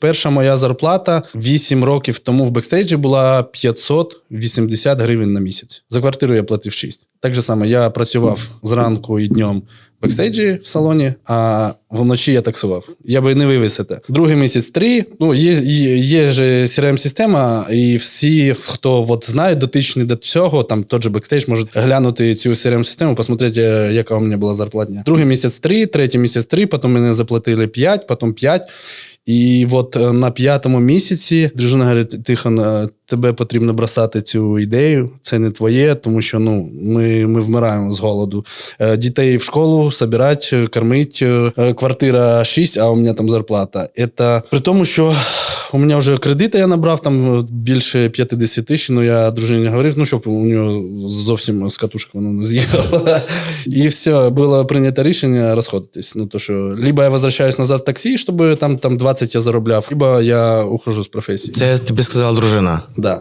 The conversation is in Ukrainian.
Перша моя зарплата 8 років тому в бекстейджі була 580 гривень на місяць. За квартиру я платив 6. Так же саме, я працював зранку і днем в бекстейджі в салоні, а вночі я таксував. Я би не вивісити. Другий місяць три. Ну, є, є, є ж CRM-система, і всі, хто от знає, дотичні до цього, там тот же бекстейдж, можуть глянути цю CRM-систему, посмотрети, е, яка у мене була зарплатня. Другий місяць три, третій місяць три, потім мене заплатили 5, потім 5. І от е, на п'ятому місяці дружина говорить: Тихон, е, тебе потрібно бросати цю ідею. Це не твоє, тому що ну ми, ми вмираємо з голоду. Е, Дітей в школу собирати, кормити. Квартира 6, а у мене там зарплата. Це при тому, що у мене вже кредити я набрав там е, більше 50 тисяч. Ну я дружині говорив, ну щоб у нього зовсім з катушки воно не з'їхало. І все, було прийнято рішення розходитись. Ну то що, либо я возвращаюсь назад в таксі, щоб там, там 20 я заробляв, либо я ухожу з професії. Це тобі сказала дружина. Да.